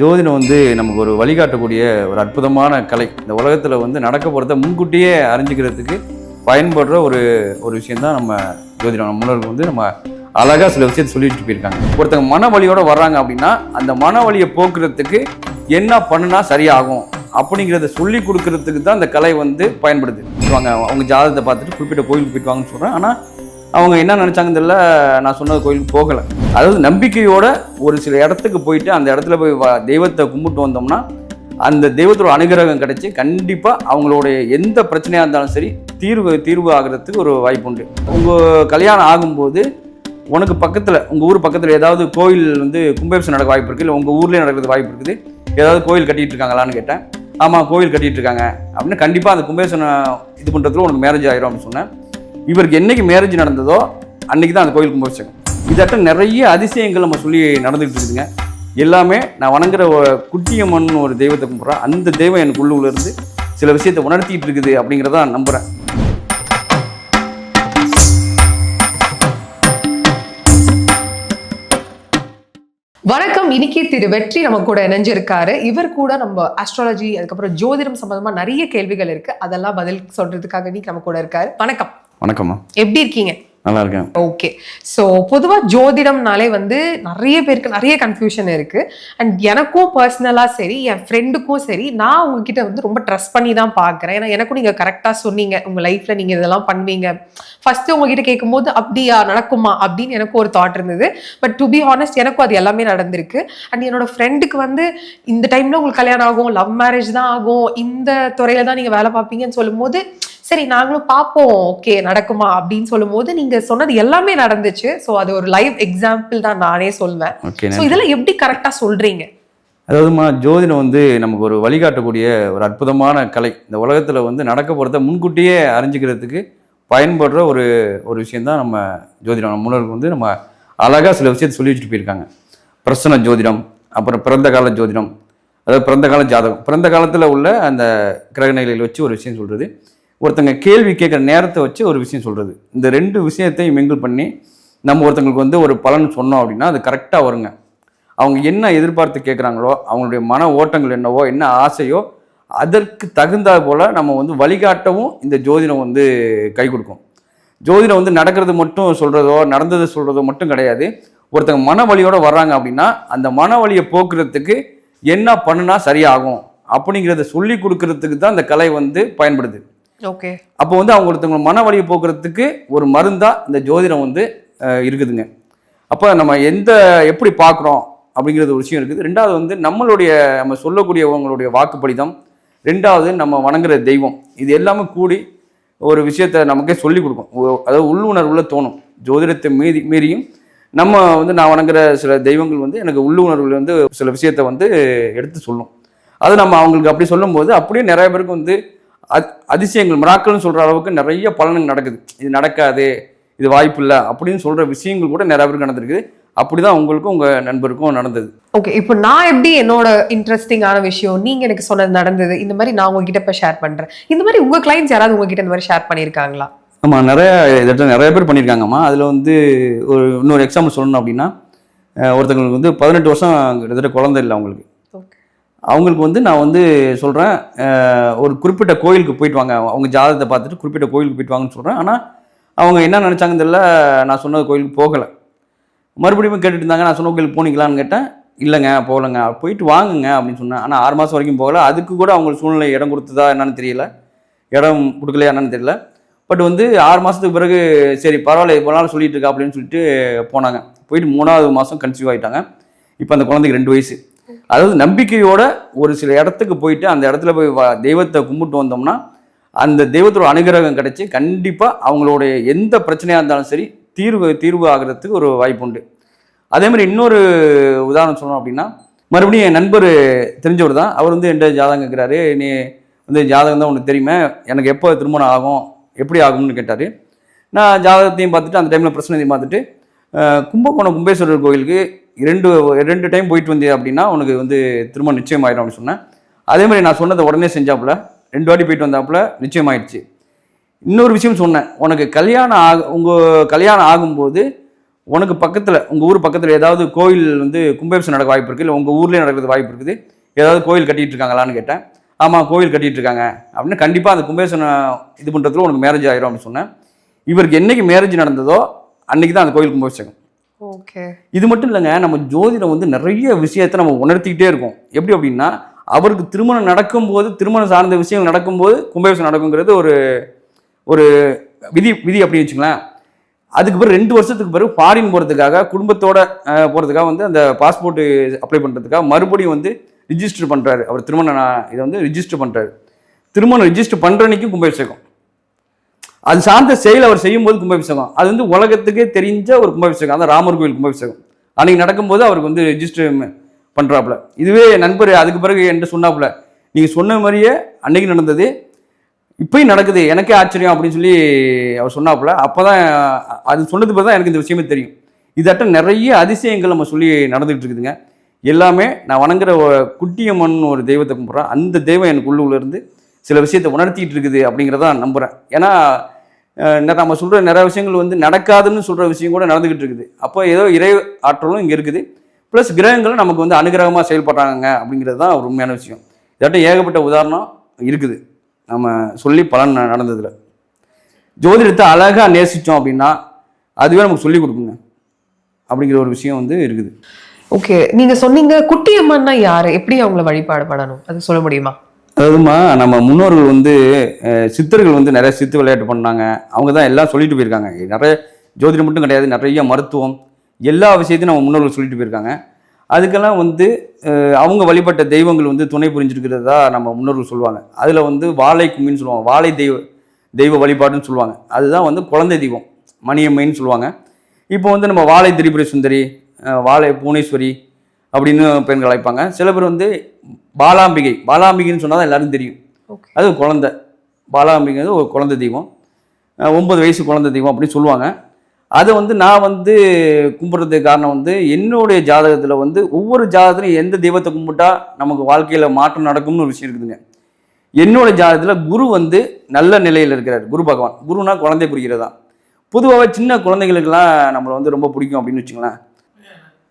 ஜோதிடம் வந்து நமக்கு ஒரு வழிகாட்டக்கூடிய ஒரு அற்புதமான கலை. இந்த உலகத்தில் வந்து நடக்க போகிறத முன்கூட்டியே அறிஞ்சிக்கிறதுக்கு பயன்படுற ஒரு ஒரு விஷயந்தான் நம்ம ஜோதிடம். நம்ம முன்னோர்கள் வந்து நம்ம அழகாக சில விஷயத்தை சொல்லிட்டு போயிருக்காங்க. ஒருத்தங்க மன வலியோட வர்றாங்க அப்படின்னா அந்த மன வலியை போக்குறதுக்கு என்ன பண்ணுனா சரியாகும் அப்படிங்கிறத சொல்லி கொடுக்கறதுக்கு தான் அந்த கலை வந்து பயன்படுது. அவங்க ஜாதகத்தை பார்த்துட்டு குறிப்பிட்ட கோயிலுக்கு போயிட்டு வாங்கன்னு சொல்கிறேன் ஆனால் அவங்க என்ன நினச்சாங்கன்னு தெரியல நான் சொன்னது கோயிலுக்கு போகலை. அதாவது நம்பிக்கையோட ஒரு சில இடத்துக்கு போயிட்டு அந்த இடத்துல போய் வ- தெய்வத்தை கும்பிட்டு வந்தோம்னா அந்த தெய்வத்தோட அனுகிரகம் கிடைச்சி கண்டிப்பாக அவங்களுடைய எந்த பிரச்சனையாக இருந்தாலும் சரி தீர்வு தீர்வு ஆகிறதுக்கு ஒரு வாய்ப்பு உண்டு. உங்கள் கல்யாணம் ஆகும்போது உனக்கு பக்கத்தில் உங்கள் ஊர் பக்கத்தில் ஏதாவது கோயில் வந்து கும்பாபிஷேகம் நடக்க வாய்ப்பு இருக்குது இல்லை உங்கள் ஊர்லேயே நடக்கிறது வாய்ப்பு இருக்குது? ஏதாவது கோயில் கட்டிகிட்டு இருக்காங்களான்னு கேட்டேன். ஆமாம் கோயில் கட்டிட்டு இருக்காங்க. அப்படின்னு கண்டிப்பாக அந்த கும்பாபிஷேகம் இது பண்ணுறதுல உனக்கு மேரேஜ் ஆயிரும் அப்படின்னு சொன்னேன். இவருக்கு என்னைக்கு மேரேஜ் நடந்ததோ அன்னைக்கு தான் அந்த கோயில் கும்பாபிஷேகம் இதாட்ட நிறைய அதிசயங்கள் நம்ம சொல்லி நடந்துகிட்டு இருக்குதுங்க. எல்லாமே நான் வணங்குற குட்டியம்மன் ஒரு தெய்வத்தை கும்பிட்றேன் அந்த தெய்வம் எனக்கு உள்ளுக்குள்ள இருந்து சில விஷயத்தை உணர்த்திட்டு இருக்குது அப்படிங்கிறத நான் நம்புகிறேன் வணக்கம். இன்னைக்கு திரு வெற்றி நம்ம கூட இணைஞ்சிருக்காரு. இவர் கூட நம்ம ஆஸ்ட்ராலஜி அதுக்கப்புறம் ஜோதிடம் சம்பந்தமா நிறைய கேள்விகள் இருக்கு. அதெல்லாம் பதில் சொல்றதுக்காக இன்னைக்கு நம்ம கூட இருக்காரு. வணக்கம். வணக்கம்மா. எப்படி இருக்கீங்க? நல்லா இருக்கேன் ஓகே. ஸோ பொதுவாக ஜோதிடம்னாலே வந்து நிறைய பேருக்கு நிறைய கன்ஃபியூஷன் இருக்கு. அண்ட் எனக்கும் பர்சனலாக சரி என் ஃப்ரெண்டுக்கும் சரி நான் உங்ககிட்ட வந்து ரொம்ப ட்ரஸ்ட் பண்ணி தான் பார்க்குறேன். ஏன்னா எனக்கும் நீங்கள் கரெக்டாக சொன்னீங்க. உங்கள் லைஃப்பில் நீங்கள் இதெல்லாம் பண்ணுவீங்க. ஃபஸ்ட்டு உங்ககிட்ட கேட்கும்போது அப்படியா நடக்குமா? அப்படின்னு எனக்கு ஒரு தாட் இருந்தது. பட் டு பி ஹானஸ்ட் எனக்கும் அது எல்லாமே நடந்திருக்கு. அண்ட் என்னோட ஃப்ரெண்டுக்கு வந்து இந்த டைமில் உங்களுக்கு கல்யாணம் ஆகும் லவ் மேரேஜ் தான் ஆகும் இந்த துறையில தான் நீங்கள் வேலை பார்ப்பீங்கன்னு சொல்லும்போது சரி நாங்களும் பார்ப்போம் ஓகே நடக்குமா? அப்படின்னு சொல்லும்போது நீங்க சொன்னது எல்லாமே நடந்துச்சு. ஸோ அது ஒரு லைவ் எக்ஸாம்பிள் தான் நானே சொல்வேன். ஸோ இதெல்லாம் எப்படி கரெக்டா சொல்றீங்க? அதாவதுமா ஜோதிடம் வந்து நமக்கு ஒரு வழிகாட்டக்கூடிய ஒரு அற்புதமான கலை. இந்த உலகத்தில் வந்து நடக்க போகிறத முன்கூட்டியே அறிஞ்சிக்கிறதுக்கு பயன்படுற ஒரு ஒரு விஷயந்தான் நம்ம ஜோதிடம். நம்ம முன்னோர்கள் வந்து நம்ம அழகாக சில விஷயத்தை சொல்லி வச்சுட்டு போயிருக்காங்க. பிரசன ஜோதிடம் அப்புறம் பிறந்த கால ஜோதிடம் அதாவது பிறந்த கால ஜாதகம். பிறந்த காலத்தில் உள்ள அந்த கிரகநிலையில் வச்சு ஒரு விஷயம் சொல்கிறது ஒருத்தங்க கேள்வி கேட்குற நேரத்தை வச்சு ஒரு விஷயம் சொல்கிறது இந்த ரெண்டு விஷயத்தையும் மிங்கிள் பண்ணி நம்ம ஒருத்தங்களுக்கு வந்து ஒரு பலன் சொன்னோம் அப்படின்னா அது கரெக்டாக வருங்க. அவங்க என்ன எதிர்பார்த்து கேட்குறாங்களோ அவங்களுடைய மன ஓட்டங்கள் என்னவோ என்ன ஆசையோ அதற்கு தகுந்தா போல் நம்ம வந்து வழிகாட்டவும் இந்த ஜோதிடம் வந்து கை கொடுக்கும். ஜோதிடம் வந்து நடக்கிறது மட்டும் சொல்கிறதோ நடந்தது சொல்கிறதோ மட்டும் கிடையாது. ஒருத்தங்க மன வலியோட வர்றாங்க அப்படின்னா அந்த மன வலியை போக்குறதுக்கு என்ன பண்ணுனா சரியாகும். அப்படிங்கிறத சொல்லி கொடுக்கறதுக்கு தான் இந்த கலை வந்து பயன்படுது. ஓகே. அப்போ வந்து அவங்க ஒருத்தவங்க மன வழியை போக்குறதுக்கு ஒரு மருந்தா இந்த ஜோதிடம் வந்து இருக்குதுங்க. அப்போ நம்ம எந்த எப்படி பார்க்குறோம் அப்படிங்கிறது ஒரு விஷயம் இருக்குது. ரெண்டாவது வந்து நம்மளுடைய நம்ம சொல்லக்கூடியவங்களுடைய வாக்குப்படிதம். ரெண்டாவது நம்ம வணங்குற தெய்வம். இது எல்லாமே கூடி ஒரு விஷயத்த நமக்கே சொல்லி கொடுக்கும். அதாவது உள்ளுணர்வுல தோணும். ஜோதிடத்தை மீறி மீறியும் நம்ம வந்து நான் வணங்குற சில தெய்வங்கள் வந்து எனக்கு உள்ளுணர்வுல வந்து சில விஷயத்த வந்து எடுத்து சொல்லும். அது நம்ம அவங்களுக்கு அப்படி சொல்லும்போது அப்படியே நிறைய பேருக்கு வந்து அதிசயங்கள் மிராக்கள்னு சொல்கிற அளவுக்கு நிறைய பலன்கள் நடக்குது. இது நடக்காது இது வாய்ப்பு இல்லை அப்படின்னு சொல்கிற விஷயங்கள் கூட நிறைய பேருக்கு நடந்திருக்குது. அப்படி தான் உங்களுக்கும் உங்கள் நண்பருக்கும் நடந்தது. ஓகே இப்போ நான் எப்படி என்னோட இன்ட்ரெஸ்டிங்கான விஷயம் நீங்க எனக்கு சொன்னது நடந்தது இந்த மாதிரி நான் உங்ககிட்ட இப்போ ஷேர் பண்றேன். இந்த மாதிரி உங்க கிளைண்ட்ஸ் யாராவது உங்ககிட்ட இந்த மாதிரி ஷேர் பண்ணியிருக்காங்களா? ஆமாம் நிறைய இதில் நிறைய பேர் பண்ணியிருக்காங்கம்மா. அதில் வந்து ஒரு இன்னொரு எக்ஸாம்பிள் சொல்லணும் அப்படின்னா ஒருத்தங்களுக்கு வந்து பதினெட்டு வருஷம் கிட்டத்தட்ட குழந்தை இல்லை அவங்களுக்கு. அவங்களுக்கு வந்து நான் வந்து சொல்கிறேன் ஒரு குறிப்பிட்ட கோயிலுக்கு போயிட்டு வாங்க. அவங்க ஜாதகத்தை பார்த்துட்டு குறிப்பிட்ட கோயிலுக்கு போயிட்டு வாங்கன்னு சொல்கிறேன் ஆனால் அவங்க என்ன நினச்சாங்கன்னு தெரியல நான் சொன்ன கோயிலுக்கு போகலை. மறுபடியும் கேட்டுட்டு இருந்தாங்க நான் சொன்ன கோயிலுக்கு போனீங்களான்னு கேட்டேன். இல்லைங்க போகலைங்க. போயிட்டு வாங்குங்க அப்படின்னு சொன்னேன். ஆனால் ஆறு மாதம் வரைக்கும் போகல. அதுக்கு கூட அவங்க சூழ்நிலை இடம் கொடுத்ததா என்னன்னு தெரியல. இடம் கொடுக்கலையா என்னன்னு தெரியல. பட் வந்து ஆறு மாதத்துக்கு பிறகு சரி பரவாயில்ல இவ்வளோ நாள் சொல்லிட்டு இருக்கா அப்படின்னு சொல்லிட்டு போனாங்க. போயிட்டு மூணாவது மாதம் கன்சீவ் ஆகிட்டாங்க இப்போ அந்த குழந்தைக்கு ரெண்டு வயசு. அதாவது நம்பிக்கையோட ஒரு சில இடத்துக்கு போயிட்டு அந்த இடத்துல போய் வ- தெய்வத்தை கும்பிட்டு வந்தோம்னா அந்த தெய்வத்தோட அனுகிரகம் கிடைச்சி கண்டிப்பாக அவங்களுடைய எந்த பிரச்சனையாக இருந்தாலும் சரி தீர்வு தீர்வு ஆகிறதுக்கு ஒரு வாய்ப்பு உண்டு. அதே மாதிரி இன்னொரு உதாரணம் சொல்லணும் அப்படின்னா மறுபடியும் என் நண்பர் தெரிஞ்சவர் தான். அவர் வந்து என்கிட்ட ஜாதகம் கேட்குறாரு. நீ வந்து ஜாதகம் தான் உனக்கு தெரியுமே. எனக்கு எப்போ திருமணம் ஆகும்? எப்படி ஆகும்னு கேட்டார். நான் ஜாதகத்தையும் பார்த்துட்டு அந்த டைமில் பிரச்சனையும் பார்த்துட்டு கும்பகோணம் கும்பேஸ்வரர் கோயிலுக்கு இரண்டு ரெண்டு டைம் போயிட்டு வந்தே அப்படின்னா உனக்கு வந்து திரும்ப நிச்சயம் ஆயிடும் அப்படின்னு சொன்னேன். அதே மாதிரி நான் சொன்னதை உடனே செஞ்சாப்புல ரெண்டு வாட்டி போயிட்டு வந்தாப்புல நிச்சயம் ஆயிடுச்சு இன்னொரு விஷயம் சொன்னேன் உனக்கு கல்யாணம் ஆக உங்கள் கல்யாணம் ஆகும்போது உனக்கு பக்கத்தில் உங்கள் ஊர் பக்கத்தில் ஏதாவது கோயில் வந்து கும்பாபிஷேகம் நடக்க வாய்ப்பு இருக்குது இல்லை உங்கள் ஊர்லேயே நடக்கிறது வாய்ப்பு இருக்குது? ஏதாவது கோயில் கட்டிகிட்டு இருக்காங்களான்னு கேட்டேன். ஆமாம் கோயில் கட்டிகிட்டு இருக்காங்க அப்படின்னு கண்டிப்பாக அந்த கும்பாபிஷேகம் இது பண்ணுறதுல உனக்கு மேரேஜ் ஆயிரும் அப்படின்னு சொன்னேன். இவருக்கு என்னைக்கு மேரேஜ் நடந்ததோ அன்னைக்கு தான் அந்த கோயில் கும்பாபிஷேகம். இது மட்டும் இல்லைங்க நம்ம ஜோதிடம் வந்து நிறைய விஷயத்தை நம்ம உணர்த்திக்கிட்டே இருக்கோம். எப்படி அப்படின்னா அவருக்கு திருமணம் நடக்கும்போது திருமணம் சார்ந்த விஷயங்கள் நடக்கும்போது கும்பாபிஷேகம் நடக்குங்கிறது ஒரு ஒரு விதி விதி அப்படின்னு வச்சுங்களேன். அதுக்கு பிறகு ரெண்டு வருஷத்துக்கு பிறகு ஃபாரின் போகிறதுக்காக குடும்பத்தோட போகிறதுக்காக வந்து அந்த பாஸ்போர்ட்டு அப்ளை பண்ணுறதுக்காக மறுபடியும் வந்து ரிஜிஸ்டர் பண்ணுறாரு அவர் திருமண இதை வந்து ரிஜிஸ்டர் பண்ணுறாரு திருமணம் ரிஜிஸ்டர் பண்ணுற அன்னைக்கும் கும்பாபிஷேகம். அது சார்ந்த செயல் அவர் செய்யும்போது கும்பாபிஷேகம். அது வந்து உலகத்துக்கே தெரிஞ்ச ஒரு கும்பாபிஷேகம். அதான் ராமர் கோயில் கும்பாபிஷேகம். அன்னைக்கு நடக்கும்போது அவருக்கு வந்து ரெஜிஸ்டர் பண்ணுறாப்புல இதுவே நண்பர் அதுக்கு பிறகு என்கிட்ட சொன்னாப்புல நீங்கள் சொன்ன மாதிரியே அன்னைக்கு நடந்தது இப்பயும் நடக்குது எனக்கே ஆச்சரியம் அப்படின்னு சொல்லி அவர் சொன்னாப்புல. அப்போ தான் அது சொன்னது பிறகு தான் எனக்கு இந்த விஷயமே தெரியும். இதாட்ட நிறைய அதிசயங்கள் நம்ம சொல்லி நடந்துகிட்டு இருக்குதுங்க எல்லாமே நான் வணங்குற குட்டியம்மன் ஒரு தெய்வத்தை கும்பிட்றேன். அந்த தெய்வம் எனக்கு உள்ளூர்லேருந்து சில விஷயத்தை உணர்த்திட்டு இருக்குது அப்படிங்கிறதான் நம்புகிறேன் ஏன்னா நம்ம சொல்கிற நிறைய விஷயங்கள் வந்து நடக்காதுன்னு சொல்கிற விஷயம் கூட நடந்துக்கிட்டு இருக்குது. அப்போ ஏதோ இறை ஆற்றலும் இங்கே இருக்குது. ப்ளஸ் கிரகங்களும் நமக்கு வந்து அனுகிரகமாக செயல்படுறாங்க அப்படிங்கிறது தான் ஒரு உண்மையான விஷயம். இதாட்ட ஏகப்பட்ட உதாரணம் இருக்குது. நம்ம சொல்லி பலன் நடந்ததில். ஜோதிடத்தை அழகாக நேசித்தோம் அப்படின்னா அதுவே நமக்கு சொல்லி கொடுக்குங்க. அப்படிங்கிற ஒரு விஷயம் வந்து இருக்குது. ஓகே நீங்கள் சொன்னீங்க குட்டியம்மன்னா யார்? எப்படி அவங்கள வழிபாடு பண்ணணும்? அது சொல்ல முடியுமா? அதாவதுமா நம்ம முன்னோர்கள் வந்து சித்தர்கள் வந்து நிறைய சித்து விளையாட்டு பண்ணாங்க. அவங்க தான் எல்லாம் சொல்லிட்டு போயிருக்காங்க. நிறைய ஜோதிடம் மட்டும் கிடையாது நிறைய மருத்துவம் எல்லா விஷயத்தையும் நம்ம முன்னோர்கள் சொல்லிட்டு போயிருக்காங்க. அதுக்கெல்லாம் வந்து அவங்க வழிபட்ட தெய்வங்கள் வந்து துணை புரிஞ்சிருக்கிறதா நம்ம முன்னோர்கள் சொல்லுவாங்க. அதில் வந்து வாழை கும்மின்னு சொல்லுவாங்க. வாழை தெய்வ தெய்வ வழிபாடுன்னு சொல்லுவாங்க. அதுதான் வந்து குழந்தை தெய்வம் மணியம்மைன்னு சொல்லுவாங்க. இப்போ வந்து நம்ம வாழை திரிபுர சுந்தரி வாழை புவனேஸ்வரி அப்படின்னு பெண்கள் அழைப்பாங்க. சில பேர் வந்து பாலாம்பிகை. பாலாம்பிகைன்னு சொன்னால் தான் எல்லாருக்கும் தெரியும். அது ஒரு குழந்தை. பாலாம்பிகை வந்து ஒரு குழந்தை தெய்வம். ஒன்பது வயசு குழந்தை தெய்வம் அப்படின்னு சொல்லுவாங்க. அதை வந்து நான் வந்து கும்பிட்றதுக்கு காரணம் வந்து என்னுடைய ஜாதகத்தில் வந்து ஒவ்வொரு ஜாதகத்திலும் எந்த தெய்வத்தை கும்பிட்டா நமக்கு வாழ்க்கையில் மாற்றம் நடக்கும்னு ஒரு விஷயம் இருக்குதுங்க. என்னோட ஜாதகத்தில் குரு வந்து நல்ல நிலையில் இருக்கிறார். குரு பகவான். குருனா குழந்தை குறிக்கிறதா. பொதுவாகவே சின்ன குழந்தைகளுக்கெல்லாம் நம்மளை வந்து ரொம்ப பிடிக்கும் அப்படின்னு வச்சுங்களேன்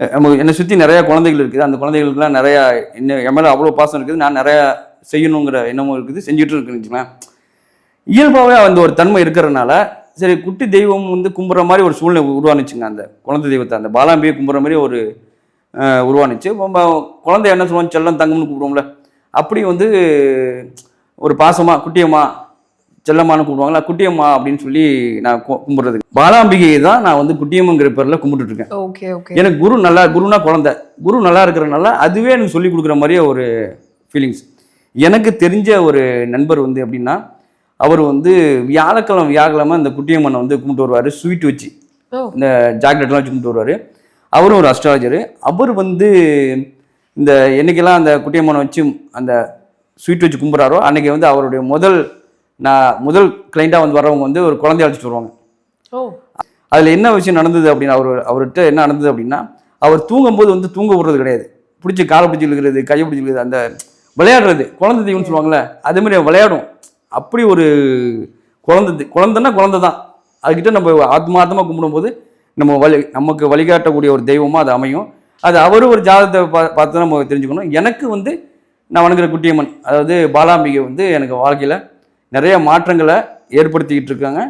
அஹ் என்னை சுற்றி நிறையா குழந்தைகள் இருக்குது. அந்த குழந்தைகளுக்குலாம் நிறையா என்ன என் மேலே அவ்வளோ பாசம் இருக்குது. நான் நிறையா செய்யணுங்கிற எண்ணமும் இருக்குது. செஞ்சுட்டு இருக்குன்னு இயல்பாகவே அந்த ஒரு தன்மை இருக்கிறதுனால சரி குட்டி தெய்வம் வந்து கும்புற மாதிரி ஒரு சூழ்நிலை உருவானுச்சுங்க. அந்த குழந்தை தெய்வத்தை அந்த பாலாம்பியை கும்புற மாதிரி ஒரு உருவானுச்சு. நம்ம குழந்தை என்ன சொல்லுவோம் செல்லம் தங்கம்னு கூப்பிடுவோம்ல. அப்படி வந்து ஒரு பாசமாக குட்டியம்மா செல்லம்மான்னு கூப்பிடுவாங்களா குட்டியம்மா அப்படின்னு சொல்லி நான் கும்பிடுறது பாலாம்பிகை தான் நான் வந்து குட்டியம்மங்கிற பேரில் கும்பிட்டுட்டு இருக்கேன். Okay okay. எனக்கு குரு நல்லா குருனா குழந்தை. குரு நல்லா இருக்கிறனால அதுவே எனக்கு சொல்லி கொடுக்குற மாதிரியே ஒரு ஃபீலிங்ஸ் எனக்கு தெரிஞ்ச ஒரு நண்பர் வந்து எப்படின்னா அவர் வந்து வியாழக்கிழமை வியாழக்கிழமை இந்த குட்டியம்மனை வந்து கும்பிட்டு வருவார் ஸ்வீட் வச்சு. இந்த ஜாக்கெட்லாம் வச்சு கும்பிட்டு வருவார். அவரும் ஒரு அஸ்ட்ராலஜர் அவர் வந்து இந்த என்னைக்கெல்லாம் அந்த குட்டியம்மனை வச்சு அந்த ஸ்வீட் வச்சு கும்பிட்றாரோ அன்னைக்கு வந்து அவருடைய முதல் நான் முதல் கிளைண்ட்டாக வந்து வரவங்க வந்து ஒரு குழந்தைய அழைச்சிட்டு வருவாங்க. ஓ. அதில் என்ன விஷயம் நடந்தது அப்படின்னு அவர் அவர்கிட்ட என்ன நடந்தது அப்படின்னா அவர் தூங்கும்போது வந்து தூங்க விடுறது கிடையாது. பிடிச்சி காலை பிடிச்சி இழுக்கிறது கையை பிடிச்சி இழுக்கிறது அந்த விளையாடுறது குழந்தை தெய்வம்னு சொல்லுவாங்கல்ல அதே மாதிரி அவன் விளையாடும். அப்படி ஒரு குழந்தை குழந்தைன்னா குழந்தை தான். அதுக்கிட்ட நம்ம ஆத்மார்த்தமாக கும்பிடும்போது நம்ம வழி நமக்கு வழிகாட்டக்கூடிய ஒரு தெய்வமாக அது அமையும். அது அவரும் ஒரு ஜாதகத்தை பா பார்த்து நம்ம தெரிஞ்சுக்கணும். எனக்கு வந்து நான் வணங்குற குட்டியம்மன் அதாவது பாலாம்பிகை வந்து எனக்கு வாழ்க்கையில் நிறைய மாற்றங்களை ஏற்படுத்திக்கிட்டு இருக்காங்க.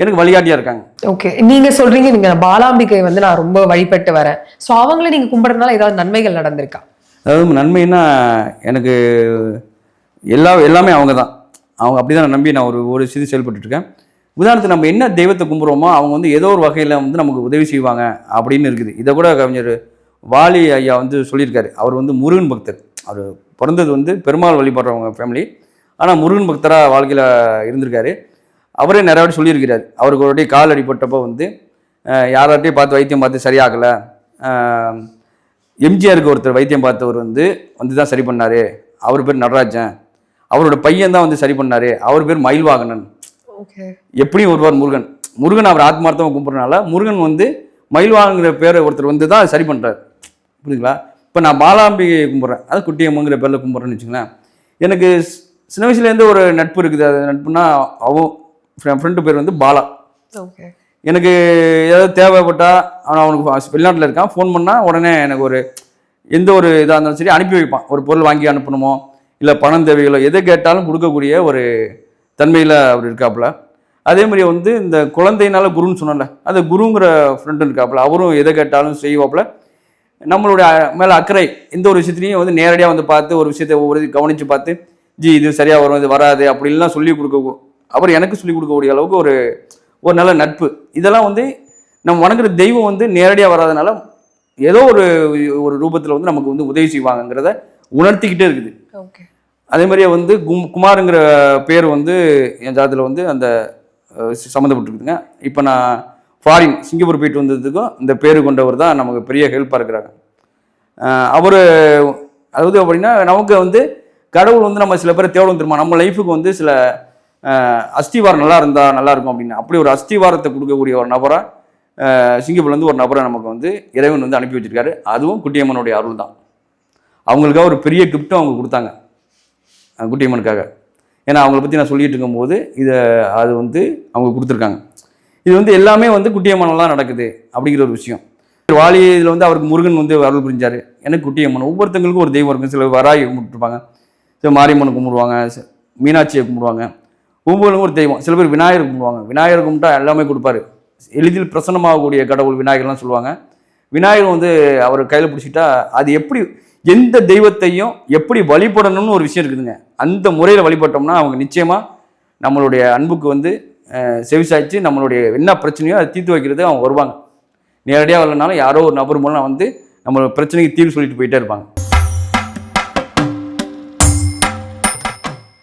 எனக்கு வழிகாட்டியாக இருக்காங்க. ஓகே நீங்க சொல்றீங்க நீங்க பாலாம்பிகை வந்து நான் ரொம்ப வழிபட்டு வரேன். சோ அவங்கள நீங்க கும்பிடுறதுனால ஏதாவது நன்மைகள் நடந்திருக்கா? அதாவது நன்மைன்னா எனக்கு எல்லா எல்லாமே அவங்க தான். அவங்க அப்படி தான் நம்பி நான் ஒரு ஒரு சிறு செயல்பட்டு இருக்கேன். உதாரணத்துக்கு நம்ம என்ன தெய்வத்தை கும்பிட்றோமோ அவங்க வந்து ஏதோ ஒரு வகையில் வந்து நமக்கு உதவி செய்வாங்க அப்படின்னு இருக்குது. இதை கூட கவிஞர் வாலி ஐயா வந்து சொல்லியிருக்காரு. அவர் வந்து முருகன் பக்தர். அவர் பிறந்தது வந்து பெருமாள் வழிபடுறவங்க ஃபேமிலி ஆனால் முருகன் பக்தராக வாழ்க்கையில் இருந்திருக்காரு. அவரே நிறைய வாட்டி சொல்லியிருக்கிறார். அவருக்கு ஒரு வாட்டி கால் அடிபட்டப்போ வந்து யாராட்டையும் பார்த்து வைத்தியம் பார்த்து சரியாகலை. எம்ஜிஆருக்கு ஒருத்தர் வைத்தியம் பார்த்தவர் வந்து வந்து தான் சரி பண்ணாரு. அவர் பேர் நடராஜன். அவரோட பையன் தான் வந்து சரி பண்ணாரு. அவர் பேர் மயில்வாகனன். ஓகே. எப்படியும் ஒருவர் முருகன். முருகன் அவர் ஆத்மார்த்தமாக கும்பிட்றனால முருகன் வந்து மயில்வாகங்கிற பேரை ஒருத்தர் வந்து தான் சரி பண்ணுறாரு புரியுதுங்களா? இப்போ நான் பாலாம்பிகை கும்பிட்றேன். அது குட்டியம்மங்கிற பேரில் கும்பிட்றேன்னு வச்சுங்களேன் எனக்கு சின்ன வயசுலேருந்து ஒரு நட்பு இருக்குது. அது நட்புனா அவன் ஃப்ரெண்டு பேர் வந்து பாலா. ஓகே. எனக்கு ஏதாவது தேவைப்பட்டா அவன் அவனுக்கு வெளிநாட்டில் இருக்கான். ஃபோன் பண்ணால் உடனே எனக்கு ஒரு எந்த ஒரு இதாக இருந்தாலும் சரி அனுப்பி வைப்பான். ஒரு பொருள் வாங்கி அனுப்பணுமோ இல்லை பணம் தேவைகளோ எதை கேட்டாலும் கொடுக்கக்கூடிய ஒரு தன்மையில் அவர் இருக்காப்புல. அதே மாதிரி வந்து இந்த குழந்தைனால குருன்னு சொன்னல அந்த குருங்கிற ஃப்ரெண்டு இருக்காப்புல அவரும் எதை கேட்டாலும் செய்வாப்புல. நம்மளுடைய மேலே அக்கறை எந்த ஒரு விஷயத்துலையும் வந்து நேரடியாக வந்து பார்த்து ஒரு விஷயத்தை ஒவ்வொரு கவனித்து பார்த்து ஜி இது சரியாக வரும் இது வராது அப்படின்லாம் சொல்லி கொடுக்க அவர் எனக்கு சொல்லி கொடுக்கக்கூடிய அளவுக்கு ஒரு ஒரு நல்ல நட்பு. இதெல்லாம் வந்து நம்ம வணங்குற தெய்வம் வந்து நேரடியாக வராதனால ஏதோ ஒரு ஒரு ரூபத்தில் வந்து நமக்கு வந்து உதவி செய்வாங்கங்கிறத உணர்த்திக்கிட்டே இருக்குது. ஓகே. அதே மாதிரியே வந்து கும் குமாருங்கிற பேர் வந்து என் ஜாதத்தில் வந்து அந்த சம்மந்தப்பட்டிருக்குதுங்க. இப்போ நான் ஃபாரின் சிங்கப்பூர் போயிட்டு வந்ததுக்கும் இந்த பேர் கொண்டவர் தான் நமக்கு பெரிய ஹெல்ப்பாக இருக்கிறாங்க. அவர் அதாவது அப்படின்னா நமக்கு வந்து கடவுள் வந்து நம்ம சில பேரை தேடும் தெரியுமா? நம்ம லைஃபுக்கு வந்து சில அஸ்திவாரம் நல்லா இருந்தால் நல்லா இருக்கும் அப்படின்னு. அப்படி ஒரு அஸ்திவாரத்தை கொடுக்கக்கூடிய ஒரு நபராக சிங்கப்பூர்லேருந்து ஒரு நபரை நமக்கு வந்து இறைவன் வந்து அனுப்பி வச்சிருக்காரு. அதுவும் குட்டியம்மனுடைய அருள் தான். அவங்களுக்காக ஒரு பெரிய கிஃப்ட்டும் அவங்க கொடுத்தாங்க. குட்டியம்மனுக்காக. ஏன்னா அவங்கள பற்றி நான் சொல்லிகிட்டு இருக்கும்போது இதை அது வந்து அவங்க கொடுத்துருக்காங்க. இது வந்து எல்லாமே வந்து குட்டியம்மனில் தான் நடக்குது அப்படிங்கிற ஒரு விஷயம். வாலி இதில் வந்து அவருக்கு முருகன் வந்து அருள் புரிஞ்சார். எனக்கு குட்டியம்மன். ஒவ்வொருத்தங்களுக்கும் ஒரு தெய்வம் இருக்கும் சில வராகி கும்பிட்டுருப்பாங்க. மாரியம்மன் கும்பிடுவாங்க மீனாட்சியை கும்பிடுவாங்க. ஒவ்வொருக்கும் ஒரு தெய்வம். சில பேர் விநாயகர் கும்பிடுவாங்க. விநாயகர் கும்பிட்டா எல்லாமே கொடுப்பாரு. எளிதில் பிரசன்னமாகக்கூடிய கடவுள் விநாயகர்லாம் சொல்லுவாங்க. விநாயகர் வந்து அவர் கையில் பிடிச்சிட்டா அது எப்படி எந்த தெய்வத்தையும் எப்படி வழிபடணும்னு ஒரு விஷயம் இருக்குதுங்க. அந்த முறையில் வழிபட்டோம்னா அவங்க நிச்சயமாக நம்மளுடைய அன்புக்கு வந்து செவிசாய்ச்சி நம்மளுடைய என்ன பிரச்சனையோ அதை தீர்த்து வைக்கிறது அவங்க வருவாங்க. நேரடியாக வரலனாலும் யாரோ ஒரு நபர் மூலம் வந்து நம்ம பிரச்சனைக்கு தீர்வு சொல்லிட்டு போயிட்டே இருப்பாங்க.